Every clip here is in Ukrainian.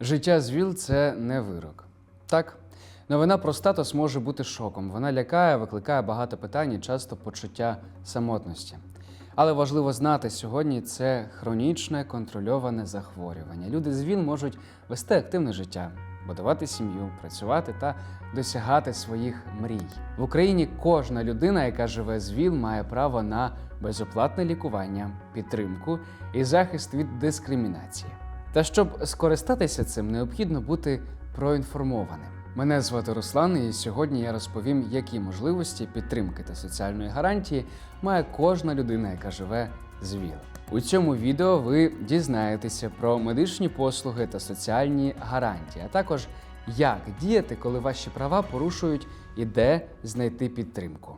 Життя з ВІЛ це не вирок. Так, новина про статус може бути шоком. Вона лякає, викликає багато питань і часто почуття самотності. Але важливо знати, сьогодні це хронічне контрольоване захворювання. Люди з ВІЛ можуть вести активне життя, будувати сім'ю, працювати та досягати своїх мрій. В Україні кожна людина, яка живе з ВІЛ, має право на безоплатне лікування, підтримку і захист від дискримінації. Та щоб скористатися цим, необхідно бути проінформованим. Мене звати Руслан, і сьогодні я розповім, які можливості підтримки та соціальної гарантії має кожна людина, яка живе з ВІЛ. У цьому відео ви дізнаєтеся про медичні послуги та соціальні гарантії, а також як діяти, коли ваші права порушують і де знайти підтримку.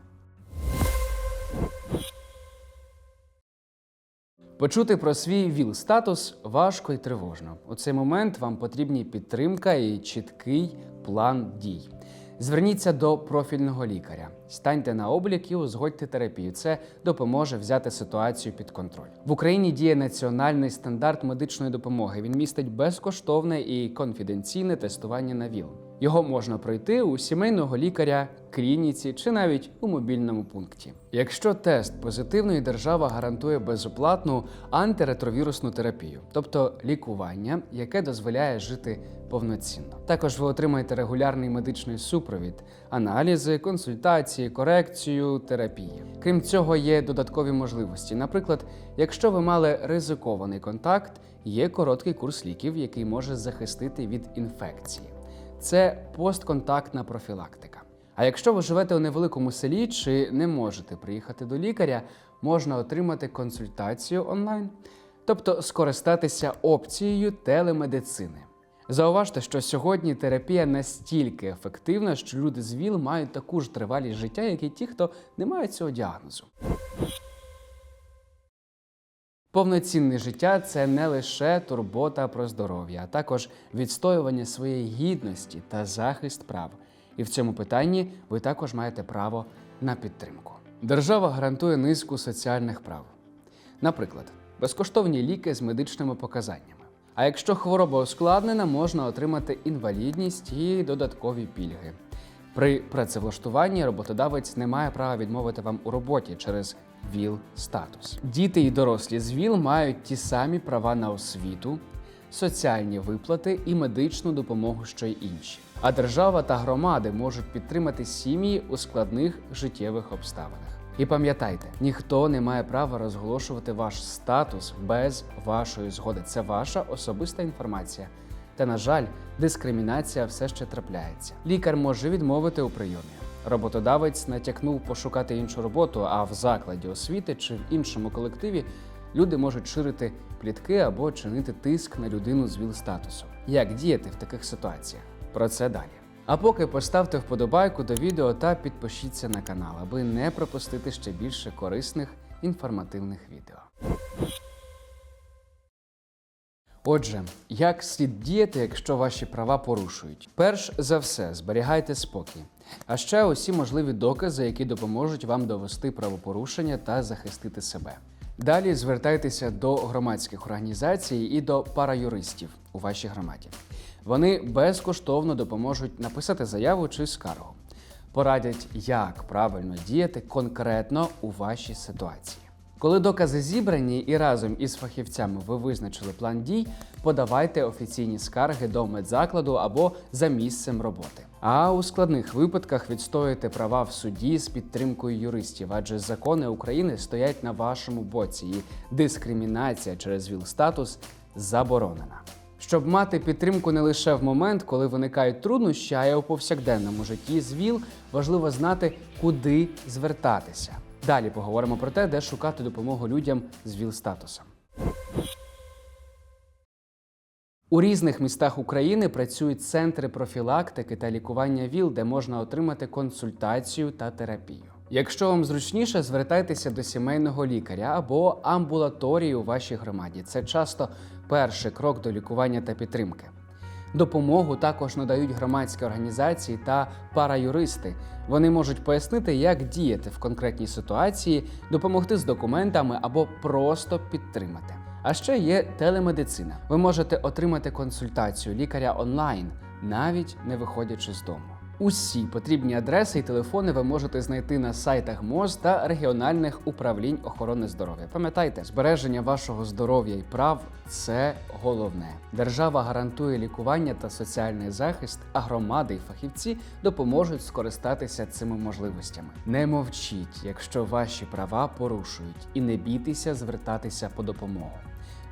Почути про свій ВІЛ-статус важко і тривожно. У цей момент вам потрібні підтримка і чіткий план дій. Зверніться до профільного лікаря, станьте на облік і узгодьте терапію. Це допоможе взяти ситуацію під контроль. В Україні діє національний стандарт медичної допомоги. Він містить безкоштовне і конфіденційне тестування на ВІЛ. Його можна пройти у сімейного лікаря, клініці чи навіть у мобільному пункті. Якщо тест позитивний, держава гарантує безоплатну антиретровірусну терапію, тобто лікування, яке дозволяє жити повноцінно. Також ви отримаєте регулярний медичний супровід, аналізи, консультації, корекцію, терапії. Крім цього, є додаткові можливості. Наприклад, якщо ви мали ризикований контакт, є короткий курс ліків, який може захистити від інфекції це постконтактна профілактика. А якщо ви живете у невеликому селі чи не можете приїхати до лікаря, можна отримати консультацію онлайн, тобто скористатися опцією телемедицини. Зауважте, що сьогодні терапія настільки ефективна, що люди з ВІЛ мають таку ж тривалість життя, як і ті, хто не має цього діагнозу. Повноцінне життя це не лише турбота про здоров'я, а також відстоювання своєї гідності та захист прав. І в цьому питанні ви також маєте право на підтримку. Держава гарантує низку соціальних прав, наприклад, безкоштовні ліки з медичними показаннями. А якщо хвороба ускладнена, можна отримати інвалідність і додаткові пільги. При працевлаштуванні роботодавець не має права відмовити вам у роботі через ВІЛ статус. Діти і дорослі з ВІЛ мають ті самі права на освіту, соціальні виплати і медичну допомогу, що й інші. А держава та громади можуть підтримати сім'ї у складних життєвих обставинах. І пам'ятайте, ніхто не має права розголошувати ваш статус без вашої згоди. Це ваша особиста інформація. Та, на жаль, дискримінація все ще трапляється. Лікар може відмовити у прийомі. Роботодавець натякнув пошукати іншу роботу, а в закладі освіти чи в іншому колективі люди можуть ширити плітки або чинити тиск на людину з ВІЛ-статусу. Як діяти в таких ситуаціях? Про це далі. А поки поставте вподобайку до відео та підпишіться на канал, аби не пропустити ще більше корисних інформативних відео. Отже, як слід діяти, якщо ваші права порушують? Перш за все, зберігайте спокій. А ще усі можливі докази, які допоможуть вам довести правопорушення та захистити себе. Далі звертайтеся до громадських організацій і до параюристів у вашій громаді. Вони безкоштовно допоможуть написати заяву чи скаргу, порадять, як правильно діяти конкретно у вашій ситуації. Коли докази зібрані і разом із фахівцями ви визначили план дій, подавайте офіційні скарги до медзакладу або за місцем роботи. А у складних випадках відстоюйте права в суді з підтримкою юристів, адже закони України стоять на вашому боці, і дискримінація через ВІЛ-статус заборонена. Щоб мати підтримку не лише в момент, коли виникають труднощі, а й у повсякденному житті з ВІЛ, важливо знати, куди звертатися. Далі поговоримо про те, де шукати допомогу людям з ВІЛ-статусом. У різних містах України працюють центри профілактики та лікування ВІЛ, де можна отримати консультацію та терапію. Якщо вам зручніше, звертайтеся до сімейного лікаря або амбулаторії у вашій громаді. Це часто перший крок до лікування та підтримки. Допомогу також надають громадські організації та параюристи. Вони можуть пояснити, як діяти в конкретній ситуації, допомогти з документами або просто підтримати. А ще є телемедицина. Ви можете отримати консультацію лікаря онлайн, навіть не виходячи з дому. Усі потрібні адреси і телефони ви можете знайти на сайтах МОЗ та регіональних управлінь охорони здоров'я. Пам'ятайте, збереження вашого здоров'я і прав це головне. Держава гарантує лікування та соціальний захист, а громади і фахівці допоможуть скористатися цими можливостями. Не мовчіть, якщо ваші права порушують, і не бійтеся звертатися по допомогу.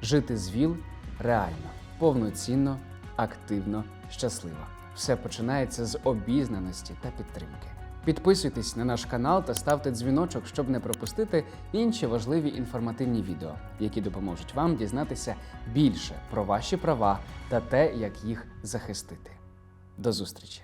Жити з ВІЛ реально, повноцінно, активно, щасливо. Все починається з обізнаності та підтримки. Підписуйтесь на наш канал та ставте дзвіночок, щоб не пропустити інші важливі інформативні відео, які допоможуть вам дізнатися більше про ваші права та те, як їх захистити. До зустрічі!